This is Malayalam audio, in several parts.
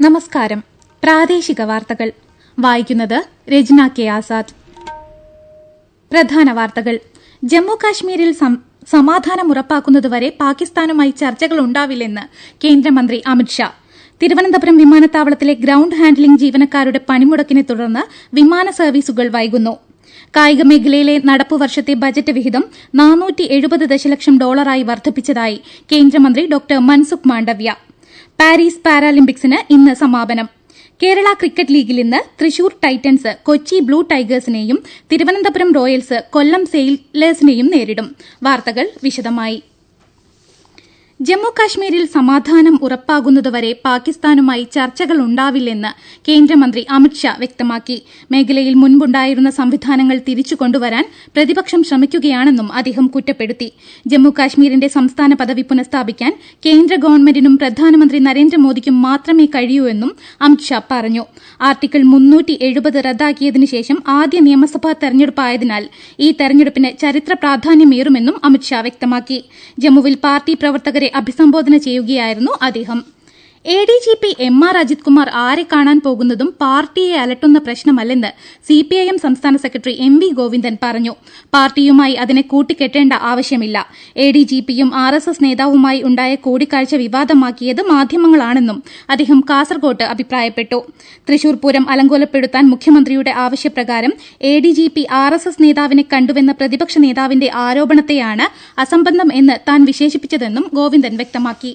നമസ്കാരം. പ്രാദേശിക വാർത്തകൾ. വായിക്കുന്നത് രജ്ന കെ ആസാദ്. പ്രധാന വാർത്തകൾ. ജമ്മു കാശ്മീരിൽ സമാധാനം ഉറപ്പാക്കുന്നതുവരെ പാകിസ്ഥാനുമായി ചർച്ചകൾ ഉണ്ടാവില്ലെന്ന് കേന്ദ്രമന്ത്രി അമിത്ഷാ തിരുവനന്തപുരം വിമാനത്താവളത്തിലെ ഗ്രൌണ്ട് ഹാൻഡ്ലിംഗ് ജീവനക്കാരുടെ പണിമുടക്കിനെ തുടർന്ന് വിമാന സർവീസുകൾ വൈകുന്നു. കായിക മേഖലയിലെ നടപ്പു വർഷത്തെ ബജറ്റ് വിഹിതം നാനൂറ്റി എഴുപത് ദശലക്ഷം ഡോളറായി വർദ്ധിപ്പിച്ചതായി കേന്ദ്രമന്ത്രി ഡോക്ടർ മൻസുഖ് മാണ്ഡവ്യ. പാരീസ് പാരാലിമ്പിക്സിന് ഇന്ന് സമാപനം. കേരള ക്രിക്കറ്റ് ലീഗിൽ ഇന്ന് തൃശൂർ ടൈറ്റൻസ് കൊച്ചി ബ്ലൂ ടൈഗേഴ്സിനെയും തിരുവനന്തപുരം റോയൽസ് കൊല്ലം സെയിലേഴ്സിനെയും നേരിടും. വാർത്തകൾ വിശദമായി. ജമ്മു കാശ്മീരിൽ സമാധാനം ഉറപ്പാകുന്നതുവരെ പാകിസ്ഥാനുമായി ചർച്ചകൾ ഉണ്ടാവില്ലെന്ന് കേന്ദ്രമന്ത്രി അമിത്ഷാ വ്യക്തമാക്കി. മേഖലയിൽ മുൻപുണ്ടായിരുന്ന സംവിധാനങ്ങൾ തിരിച്ചു കൊണ്ടുവരാൻ പ്രതിപക്ഷം ശ്രമിക്കുകയാണെന്നും അദ്ദേഹം കുറ്റപ്പെടുത്തി. ജമ്മു കാശ്മീരിന്റെ സംസ്ഥാന പദവി പുനഃസ്ഥാപിക്കാൻ കേന്ദ്ര ഗവൺമെന്റിനും പ്രധാനമന്ത്രി നരേന്ദ്രമോദിക്കും മാത്രമേ കഴിയൂ എന്നും അമിത്ഷാ പറഞ്ഞു. ആർട്ടിക്കിൾ മുന്നൂറ്റി എഴുപത് റദ്ദാക്കിയതിനു ശേഷം ആദ്യ നിയമസഭാ തെരഞ്ഞെടുപ്പായതിനാൽ ഈ തെരഞ്ഞെടുപ്പിന് ചരിത്ര പ്രാധാന്യമേറുമെന്നും അമിത്ഷാ വ്യക്തമാക്കി. ജമ്മുവിൽ പാർട്ടി പ്രവർത്തകരെ അഭിസംബോധന ചെയ്യുകയായിരുന്നു അദ്ദേഹം A D G P M R Ajith Kumar ആരെ കാണാൻ പോകുന്നതും പാർട്ടിയെ അലട്ടുന്ന പ്രശ്നമല്ലെന്ന് സി പി ഐ എം സംസ്ഥാന സെക്രട്ടറി എം വി ഗോവിന്ദൻ പറഞ്ഞു. പാർട്ടിയുമായി അതിനെ കൂട്ടിക്കെട്ടേണ്ട ആവശ്യമില്ല. എ ഡി ജി പിയും ആർ എസ് എസ് നേതാവുമായി ഉണ്ടായ കൂടിക്കാഴ്ച വിവാദമാക്കിയത് മാധ്യമങ്ങളാണെന്നും അദ്ദേഹം കാസർകോട്ട് അഭിപ്രായപ്പെട്ടു. തൃശൂർ പൂരം അലങ്കോലപ്പെടുത്താൻ മുഖ്യമന്ത്രിയുടെ ആവശ്യപ്രകാരം A D G P R S S നേതാവിനെ കണ്ടുവെന്ന പ്രതിപക്ഷ നേതാവിന്റെ ആരോപണത്തെയാണ് അസംബന്ധം എന്ന് താൻ വിശേഷിപ്പിച്ചതെന്നും ഗോവിന്ദൻ വ്യക്തമാക്കി.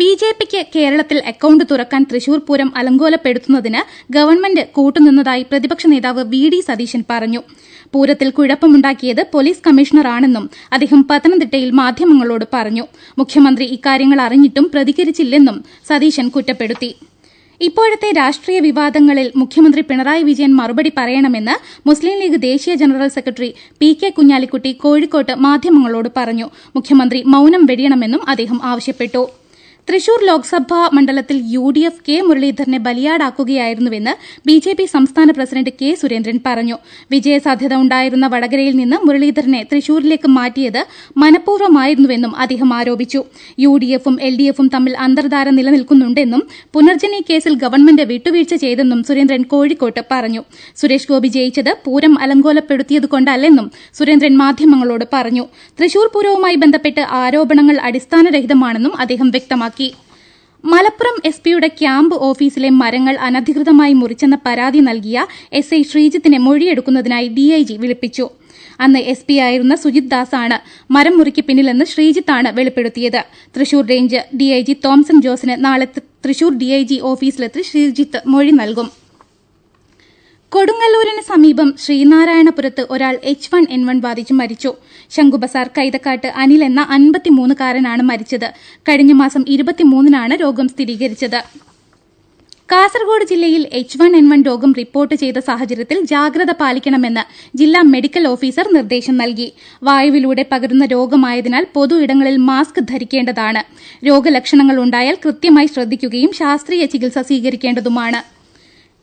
ബി ജെ പിക്ക് കേരളത്തിൽ അക്കൌണ്ട് തുറക്കാൻ തൃശൂർ പൂരം അലങ്കോലപ്പെടുത്തുന്നതിന് ഗവൺമെന്റ് കൂട്ടുനിന്നതായി പ്രതിപക്ഷ നേതാവ് വി ഡി സതീശൻ പറഞ്ഞു. പൂരത്തിൽ കുഴപ്പമുണ്ടാക്കിയത് പോലീസ് കമ്മീഷണറാണെന്നും അദ്ദേഹം പത്തനംതിട്ടയിൽ മാധ്യമങ്ങളോട് പറഞ്ഞു. മുഖ്യമന്ത്രി ഇക്കാര്യങ്ങൾ അറിഞ്ഞിട്ടും പ്രതികരിച്ചില്ലെന്നും സതീശൻ കുറ്റപ്പെടുത്തി. ഇപ്പോഴത്തെ രാഷ്ട്രീയ വിവാദങ്ങളിൽ മുഖ്യമന്ത്രി പിണറായി വിജയൻ മറുപടി പറയണമെന്ന് മുസ്ലിം ലീഗ് ദേശീയ general secretary P K Kunhalikutty കോഴിക്കോട്ട് മാധ്യമങ്ങളോട് പറഞ്ഞു. മുഖ്യമന്ത്രി മൌനം വെടിയണമെന്നും അദ്ദേഹം ആവശ്യപ്പെട്ടു. തൃശൂർ ലോക്സഭാ മണ്ഡലത്തിൽ യു ഡി എഫ് കെ മുരളീധരനെ ബലിയാടാക്കുകയായിരുന്നുവെന്ന് ബി ജെ പി സംസ്ഥാന പ്രസിഡന്റ് കെ സുരേന്ദ്രൻ പറഞ്ഞു. വിജയസാധ്യത ഉണ്ടായിരുന്ന വടകരയിൽ നിന്ന് മുരളീധരനെ തൃശൂരിലേക്ക് മാറ്റിയത് മനഃപൂർവമായിരുന്നുവെന്നും അദ്ദേഹം ആരോപിച്ചു. യു ഡി എഫും എൽ ഡി എഫും തമ്മിൽ അന്തർധാര നിലനിൽക്കുന്നുണ്ടെന്നും പുനർജനി കേസിൽ ഗവൺമെന്റ് വിട്ടുവീഴ്ച ചെയ്തെന്നും സുരേന്ദ്രൻ കോഴിക്കോട്ട് പറഞ്ഞു. സുരേഷ് ഗോപി ജയിച്ചത് പൂരം അലങ്കോലപ്പെടുത്തിയതുകൊണ്ടല്ലെന്നും സുരേന്ദ്രൻ മാധ്യമങ്ങളോട് പറഞ്ഞു. തൃശൂർ പൂരവുമായി ബന്ധപ്പെട്ട് ആരോപണങ്ങൾ അടിസ്ഥാനരഹിതമാണെന്നും അദ്ദേഹം വ്യക്തമാക്കി. മലപ്പുറം എസ് പിയുടെ ക്യാമ്പ് ഓഫീസിലെ മരങ്ങൾ അനധികൃതമായി മുറിച്ചെന്ന പരാതി നൽകിയ എസ് ഐ ശ്രീജിത്തിനെ മൊഴിയെടുക്കുന്നതിനായി ഡിഐജി വിളിപ്പിച്ചു. അന്ന് എസ് പി ആയിരുന്ന സുജിത് ദാസാണ് മരം മുറിക്ക് പിന്നിലെന്ന് ശ്രീജിത്താണ് വെളിപ്പെടുത്തിയത്. തൃശൂർ റേഞ്ച് ഡിഐജി തോംസൺ ജോസിന് നാളെ തൃശൂർ ഡിഐജി ഓഫീസിലെത്തി ശ്രീജിത്ത് മൊഴി നൽകും. കൊടുങ്ങല്ലൂരിന് സമീപം ശ്രീനാരായണപുരത്ത് ഒരാൾ എച്ച് വൺ എൻ വൺ ബാധിച്ച് മരിച്ചു. ശംഖുബസാർ കൈതക്കാട്ട് അനിൽ എന്ന അൻപത്തിമൂന്നുകാരനാണ് മരിച്ചത്. കഴിഞ്ഞ മാസം ഇരുപത്തിമൂന്നിനാണ് രോഗം സ്ഥിരീകരിച്ചത്. കാസർഗോഡ് ജില്ലയിൽ എച്ച് വൺ എൻ വൺ രോഗം റിപ്പോർട്ട് ചെയ്ത സാഹചര്യത്തിൽ ജാഗ്രത പാലിക്കണമെന്ന് ജില്ലാ മെഡിക്കൽ ഓഫീസർ നിർദ്ദേശം നൽകി. വായുവിലൂടെ പകരുന്ന രോഗമായതിനാൽ പൊതു ഇടങ്ങളിൽ മാസ്ക് ധരിക്കേണ്ടതാണ്. രോഗലക്ഷണങ്ങൾ ഉണ്ടായാൽ കൃത്യമായി ശ്രദ്ധിക്കുകയും ശാസ്ത്രീയ ചികിത്സ സ്വീകരിക്കേണ്ടതുമാണ്.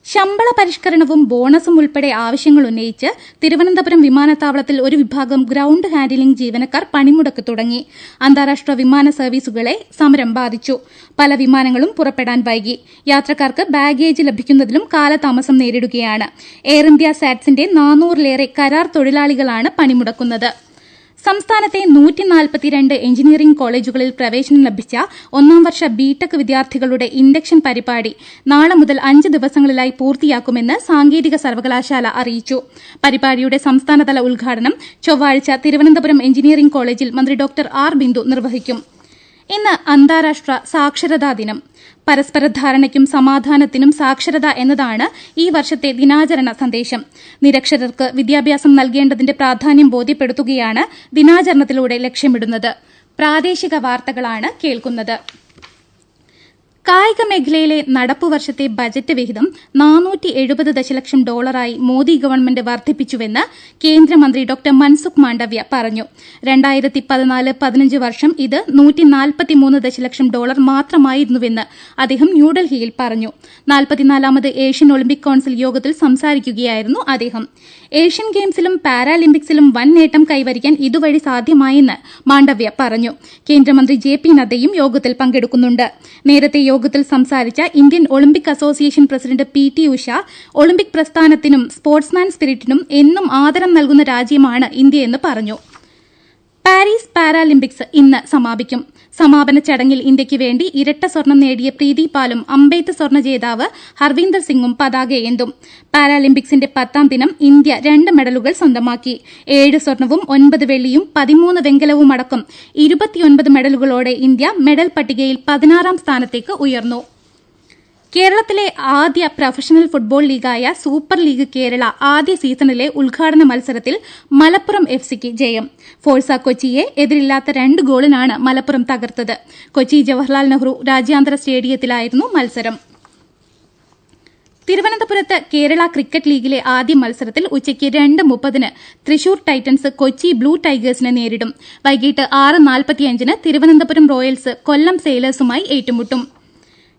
ശമ്പള പരിഷ്കരണവും ബോണസും ഉൾപ്പെടെ ആവശ്യങ്ങൾ ഉന്നയിച്ച് തിരുവനന്തപുരം വിമാനത്താവളത്തിൽ ഒരു വിഭാഗം ഗ്രൌണ്ട് ഹാൻഡിലിംഗ് ജീവനക്കാർ പണിമുടക്ക് തുടങ്ങി. അന്താരാഷ്ട്ര വിമാന സർവീസുകളെ സമരം ബാധിച്ചു. പല വിമാനങ്ങളും പുറപ്പെടാൻ വൈകി. യാത്രക്കാർക്ക് ബാഗേജ് ലഭിക്കുന്നതിലും കാലതാമസം നേരിടുകയാണ്. എയർ ഇന്ത്യ സാറ്റ്സിന്റെ നാനൂറിലേറെ കരാർ തൊഴിലാളികളാണ് പണിമുടക്കുന്നത്. സംസ്ഥാനത്തെ നൂറ്റി നാൽപ്പത്തിരണ്ട് എഞ്ചിനീയറിംഗ് കോളേജുകളിൽ പ്രവേശനം ലഭിച്ച ഒന്നാം വർഷ ബിടെക് വിദ്യാർത്ഥികളുടെ ഇൻഡക്ഷൻ പരിപാടി നാളെ മുതൽ അഞ്ച് ദിവസങ്ങളിലായി പൂർത്തിയാക്കുമെന്ന് സാങ്കേതിക സർവകലാശാല അറിയിച്ചു. പരിപാടിയുടെ സംസ്ഥാനതല ഉദ്ഘാടനം ചൊവ്വാഴ്ച തിരുവനന്തപുരം എഞ്ചിനീയറിംഗ് കോളേജിൽ മന്ത്രി ഡോ ആർ ബിന്ദു നിർവഹിക്കും. ഇന്ന് അന്താരാഷ്ട്ര സാക്ഷരതാ ദിനം. പരസ്പര ധാരണയ്ക്കും സമാധാനത്തിനും സാക്ഷരത എന്നതാണ് ഈ വർഷത്തെ ദിനാചരണ സന്ദേശം. നിരക്ഷരർക്ക് വിദ്യാഭ്യാസം നൽകേണ്ടതിന്റെ പ്രാധാന്യം ബോധ്യപ്പെടുത്തുകയാണ് ദിനാചരണത്തിലൂടെ ലക്ഷ്യമിടുന്നത്. പ്രാദേശിക വാർത്തകളാണ് കേൾക്കുന്നത്. കായിക മേഖലയിലെ നടപ്പു വർഷത്തെ ബജറ്റ് വിഹിതം നാനൂറ്റി എഴുപത് ദശലക്ഷം ഡോളറായി മോദി ഗവൺമെന്റ് വർദ്ധിപ്പിച്ചുവെന്ന് കേന്ദ്രമന്ത്രി ഡോക്ടർ മൻസുഖ് മാണ്ഡവ്യ പറഞ്ഞു. രണ്ടായിരത്തി പതിനാല് പതിനഞ്ച് വർഷം ഇത് നൂറ്റി നാൽപ്പത്തിമൂന്ന് ദശലക്ഷം ഡോളർ മാത്രമായിരുന്നുവെന്ന് അദ്ദേഹം ന്യൂഡൽഹിയിൽ പറഞ്ഞു. നാൽപ്പത്തിനാലാമത് ഏഷ്യൻ ഒളിമ്പിക് കൌൺസിൽ യോഗത്തിൽ സംസാരിക്കുകയായിരുന്നു അദ്ദേഹം. ഏഷ്യൻ ഗെയിംസിലും പാരാലിമ്പിക്സിലും വൻ നേട്ടം കൈവരിക്കാൻ ഇതുവഴി സാധ്യമായെന്ന് മാണ്ഡവ്യ പറഞ്ഞു. കേന്ദ്രമന്ത്രി ജെ പി നദ്ദയും യോഗത്തിൽ പങ്കെടുക്കുന്നുണ്ട്. നേരത്തെ യോഗത്തിൽ സംസാരിച്ച Indian Olympic association president P T Usha Olympic പ്രസ്ഥാനത്തിനും sportsman സ്പിരിറ്റിനും എന്നും ആദരം നൽകുന്ന രാജ്യമാണ് ഇന്ത്യയെന്ന് പറഞ്ഞു. പാരീസ് പാരാലിമ്പിക്സ് ഇന്ന് സമാപിക്കും. സമാപന ചടങ്ങിൽ ഇന്ത്യയ്ക്ക് വേണ്ടി ഇരട്ട സ്വർണം നേടിയ പ്രീതി പാലും അമ്പെയ്ത്ത് സ്വർണ ജേതാവ് ഹർവീന്ദർ സിംഗും പതാകയേന്തും പാരാലിമ്പിക്സിന്റെ പത്താം ദിനം ഇന്ത്യ രണ്ട് മെഡലുകൾ സ്വന്തമാക്കി. ഏഴ് സ്വർണവും ഒൻപത് വെള്ളിയും പതിമൂന്ന് വെങ്കലവും അടക്കം ഇരുപത്തിയൊൻപത് മെഡലുകളോടെ ഇന്ത്യ മെഡൽ പട്ടികയിൽ പതിനാറാം സ്ഥാനത്തേക്ക് ഉയർന്നു. കേരളത്തിലെ ആദ്യ പ്രൊഫഷണൽ ഫുട്ബോൾ ലീഗായ സൂപ്പർ ലീഗ് കേരള ആദ്യ സീസണിലെ ഉദ്ഘാടന മത്സരത്തിൽ മലപ്പുറം എഫ് സിക്ക് ജയം. ഫോഴ്സ കൊച്ചിയെ എതിരില്ലാത്ത രണ്ട് ഗോളിനാണ് മലപ്പുറം തകർത്തത്. കൊച്ചി ജവഹർലാൽ നെഹ്റു രാജ്യാന്തര സ്റ്റേഡിയത്തിലായിരുന്നു മത്സരം. തിരുവനന്തപുരത്ത് കേരള ക്രിക്കറ്റ് ലീഗിലെ ആദ്യ മത്സരത്തിൽ ഉച്ചയ്ക്ക് രണ്ട് മുപ്പതിന് തൃശൂർ ടൈറ്റൻസ് കൊച്ചി ബ്ലൂ ടൈഗേഴ്സിനെ നേരിടും. വൈകിട്ട് ആറ് നാൽപ്പത്തിയഞ്ചിന് തിരുവനന്തപുരം റോയൽസ് കൊല്ലം സെയിലേഴ്സുമായി ഏറ്റുമുട്ടും.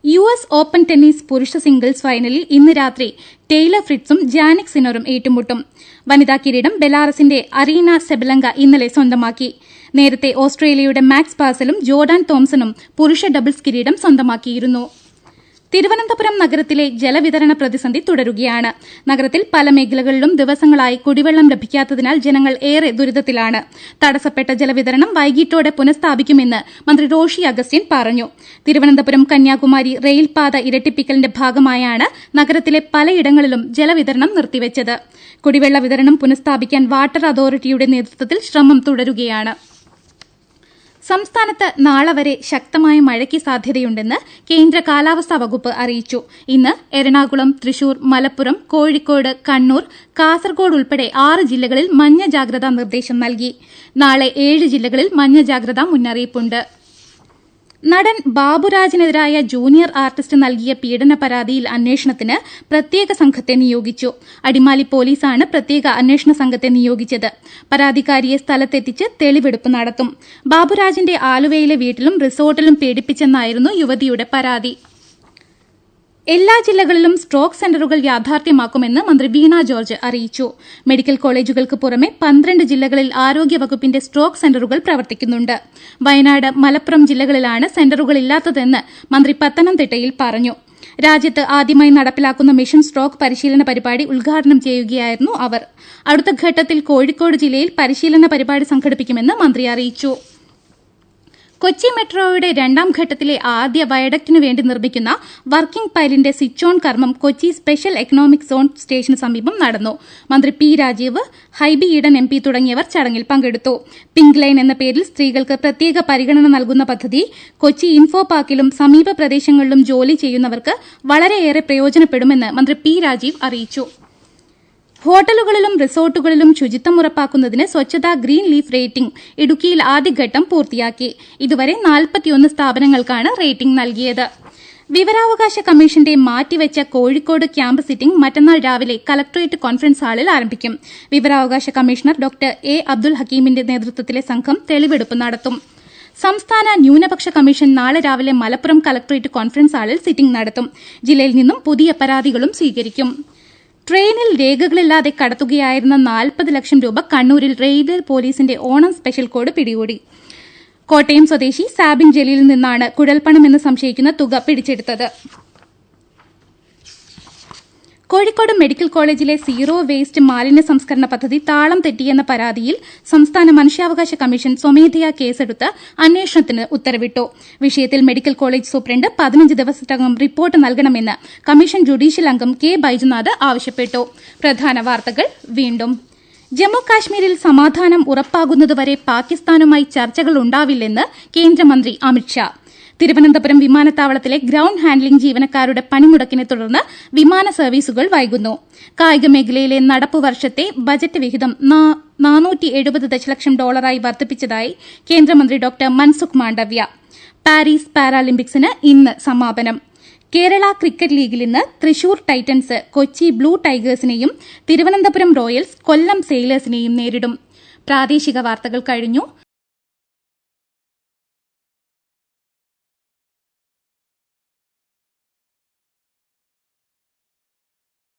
യു എസ് ഓപ്പൺ ടെന്നീസ് പുരുഷ സിംഗിൾസ് ഫൈനലിൽ ഇന്ന് രാത്രി ടെയ്ലർ ഫ്രിറ്റ്സും ജാനിക് സിനറും ഏറ്റുമുട്ടും. വനിതാ കിരീടം ബെലാറസിന്റെ അറീന സെബലങ്ക ഇന്നലെ സ്വന്തമാക്കി. നേരത്തെ ഓസ്ട്രേലിയയുടെ മാക്സ് പാസലും ജോർഡാൻ തോംസണും പുരുഷ ഡബിൾസ് കിരീടം സ്വന്തമാക്കിയിരുന്നു. തിരുവനന്തപുരം നഗരത്തിലെ ജലവിതരണ പ്രതിസന്ധി തുടരുകയാണ്. നഗരത്തിൽ പല മേഖലകളിലും ദിവസങ്ങളായി കുടിവെള്ളം ലഭിക്കാത്തതിനാൽ ജനങ്ങൾ ഏറെ ദുരിതത്തിലാണ്. തടസ്സപ്പെട്ട ജലവിതരണം വൈകിട്ടോടെ പുനഃസ്ഥാപിക്കുമെന്ന് മന്ത്രി റോഷി അഗസ്റ്റിൻ പറഞ്ഞു. തിരുവനന്തപുരം കന്യാകുമാരി റെയിൽപാത ഇരട്ടിപ്പിക്കലിന്റെ ഭാഗമായാണ് നഗരത്തിലെ പലയിടങ്ങളിലും ജലവിതരണം നിർത്തിവച്ചത്. കുടിവെള്ള വിതരണം പുനഃസ്ഥാപിക്കാൻ വാട്ടർ അതോറിറ്റിയുടെ നേതൃത്വത്തിൽ ശ്രമം തുടരുകയാണ്. സംസ്ഥാനത്ത് നാളെ വരെ ശക്തമായ മഴയ്ക്ക് സാധ്യതയുണ്ടെന്ന് കേന്ദ്ര കാലാവസ്ഥാ വകുപ്പ് അറിയിച്ചു. ഇന്ന് എറണാകുളം തൃശൂർ മലപ്പുറം കോഴിക്കോട് കണ്ണൂർ കാസർഗോഡ് ഉൾപ്പെടെ ആറ് ജില്ലകളിൽ മഞ്ഞ ജാഗ്രതാ നിർദ്ദേശം നൽകി. നാളെ ഏഴ് ജില്ലകളിൽ മഞ്ഞ ജാഗ്രതാ മുന്നറിയിപ്പുണ്ട്. നടൻ ബാബുരാജിനെതിരായ ജൂനിയർ ആർട്ടിസ്റ്റ് നൽകിയ പീഡന പരാതിയിൽ അന്വേഷണത്തിന് പ്രത്യേക സംഘത്തെ നിയോഗിച്ചു. അടിമാലി പോലീസാണ് പ്രത്യേക അന്വേഷണ സംഘത്തെ നിയോഗിച്ചത്. പരാതിക്കാരിയെ സ്ഥലത്തെത്തിച്ച് തെളിവെടുപ്പ് നടത്തും. ബാബുരാജിന്റെ ആലുവയിലെ വീട്ടിലും റിസോർട്ടിലും പീഡിപ്പിച്ചെന്നായിരുന്നു യുവതിയുടെ പരാതി. എല്ലാ ജില്ലകളിലും സ്ട്രോക്ക് സെന്ററുകൾ യാഥാർത്ഥ്യമാക്കുമെന്ന് മന്ത്രി വീണ ജോർജ് അറിയിച്ചു. മെഡിക്കൽ കോളേജുകൾക്ക് പുറമെ പന്ത്രണ്ട് ജില്ലകളിൽ ആരോഗ്യവകുപ്പിന്റെ സ്ട്രോക്ക് സെന്ററുകൾ പ്രവർത്തിക്കുന്നുണ്ട്. വയനാട് മലപ്പുറം ജില്ലകളിലാണ് സെന്ററുകൾ ഇല്ലാത്തതെന്ന് മന്ത്രി പത്തനംതിട്ടയിൽ പറഞ്ഞു. രാജ്യത്ത് ആദ്യമായി നടപ്പിലാക്കുന്ന മിഷൻ സ്ട്രോക്ക് പരിശീലന പരിപാടി ഉദ്ഘാടനം ചെയ്യുകയായിരുന്നു അവർ. അടുത്ത ഘട്ടത്തിൽ കോഴിക്കോട് ജില്ലയിൽ പരിശീലന പരിപാടി സംഘടിപ്പിക്കുമെന്ന് മന്ത്രി അറിയിച്ചു. കൊച്ചി മെട്രോയുടെ രണ്ടാം ഘട്ടത്തിലെ ആദ്യ വയഡക്റ്റിനു വേണ്ടി നിർമ്മിക്കുന്ന വർക്കിംഗ് പൈലിന്റെ സ്വിച്ച് ഓൺ കർമ്മം കൊച്ചി സ്പെഷ്യൽ എക്കണോമിക് സോൺ സ്റ്റേഷന് സമീപം നടന്നു. മന്ത്രി P Rajeev Hibi Eden M P തുടങ്ങിയവർ ചടങ്ങിൽ പങ്കെടുത്തു. പിങ്ക് ലൈൻ എന്ന പേരിൽ സ്ത്രീകൾക്ക് പ്രത്യേക പരിഗണന നൽകുന്ന പദ്ധതി കൊച്ചി ഇൻഫോ പാർക്കിലും സമീപ പ്രദേശങ്ങളിലും ജോലി ചെയ്യുന്നവർക്ക് വളരെയേറെ പ്രയോജനപ്പെടുമെന്ന് മന്ത്രി പി രാജീവ് അറിയിച്ചു. ഹോട്ടലുകളിലും റിസോർട്ടുകളിലും ശുചിത്വം ഉറപ്പാക്കുന്നതിന് സ്വച്ഛതാ ഗ്രീൻ ലീഫ് റേറ്റിംഗ് ഇടുക്കിയിൽ ആദ്യഘട്ടം പൂർത്തിയാക്കി. ഇതുവരെ നാൽപ്പത്തിയൊന്ന് സ്ഥാപനങ്ങൾക്കാണ് റേറ്റിംഗ് നൽകിയത്. വിവരാവകാശ കമ്മീഷന്റെ മാറ്റിവെച്ച കോഴിക്കോട് ക്യാമ്പ് സിറ്റിംഗ് മറ്റന്നാൾ രാവിലെ കലക്ടറേറ്റ് കോൺഫറൻസ് ഹാളിൽ ആരംഭിക്കും. വിവരാവകാശ കമ്മീഷണർ ഡോക്ടർ എ അബ്ദുൽ ഹക്കീമിന്റെ നേതൃത്വത്തിലെ സംഘം തെളിവെടുപ്പ് നടത്തും. സംസ്ഥാന ന്യൂനപക്ഷ കമ്മീഷൻ നാളെ രാവിലെ മലപ്പുറം കലക്ടറേറ്റ് കോൺഫറൻസ് ഹാളിൽ സിറ്റിംഗ് നടത്തും. ജില്ലയിൽ നിന്നും പുതിയ പരാതികളും സ്വീകരിക്കും. ട്രെയിനിൽ രേഖകളില്ലാതെ കടത്തുകയായിരുന്ന നാൽപ്പത് ലക്ഷം രൂപ കണ്ണൂരിൽ റെയിൽവേ പോലീസിന്റെ ഓണം സ്പെഷ്യൽ കോഡ് പിടികൂടി. കോട്ടയം സ്വദേശി സാബിൻ ജലീലിൽ നിന്നാണ് കുഴൽപ്പണമെന്ന് സംശയിക്കുന്ന തുക പിടിച്ചെടുത്തത്. Kozhikode medical college zero waste മാലിന്യ സംസ്കരണ പദ്ധതി താളം തെറ്റിയെന്ന പരാതിയിൽ സംസ്ഥാന മനുഷ്യാവകാശ കമ്മീഷൻ സ്വമേധയാ കേസെടുത്ത് അന്വേഷണത്തിന് ഉത്തരവിട്ടു. വിഷയത്തിൽ മെഡിക്കൽ കോളേജ് സൂപ്രണ്ട് പതിനഞ്ച് ദിവസത്തിനകം റിപ്പോർട്ട് നൽകണമെന്ന് കമ്മീഷൻ ജുഡീഷ്യൽ അംഗം കെ ബൈജുനാഥ് ആവശ്യപ്പെട്ടു. പ്രധാന വാർത്തകൾ വീണ്ടും. ജമ്മു കാശ്മീരിൽ സമാധാനം ഉറപ്പാകുന്നതുവരെ പാകിസ്ഥാനുമായി ചർച്ചകൾ ഉണ്ടാവില്ലെന്ന് കേന്ദ്രമന്ത്രി അമിത്ഷാ തിരുവനന്തപുരം വിമാനത്താവളത്തിലെ ഗ്രൌണ്ട് ഹാൻഡ്ലിംഗ് ജീവനക്കാരുടെ പണിമുടക്കിനെ തുടർന്ന് വിമാന സർവീസുകൾ വൈകുന്നു. കായിക മേഖലയിലെ നടപ്പു വർഷത്തെ ബജറ്റ് വിഹിതം നാനൂറ്റി എഴുപത് ദശലക്ഷം ഡോളറായി വർദ്ധിപ്പിച്ചതായി കേന്ദ്രമന്ത്രി ഡോക്ടർ മൻസുഖ് മാണ്ഡവ്യ. പാരീസ് പാരാലിമ്പിക്സിന് ഇന്ന് സമാപനം. കേരള ക്രിക്കറ്റ് ലീഗിൽ ഇന്ന് തൃശൂർ ടൈറ്റൻസ് കൊച്ചി ബ്ലൂ ടൈഗേഴ്സിനെയും തിരുവനന്തപുരം റോയൽസ് കൊല്ലം സെയിലേഴ്സിനെയും നേരിടും. പ്രാദേശിക വാർത്തകൾ കഴിഞ്ഞു.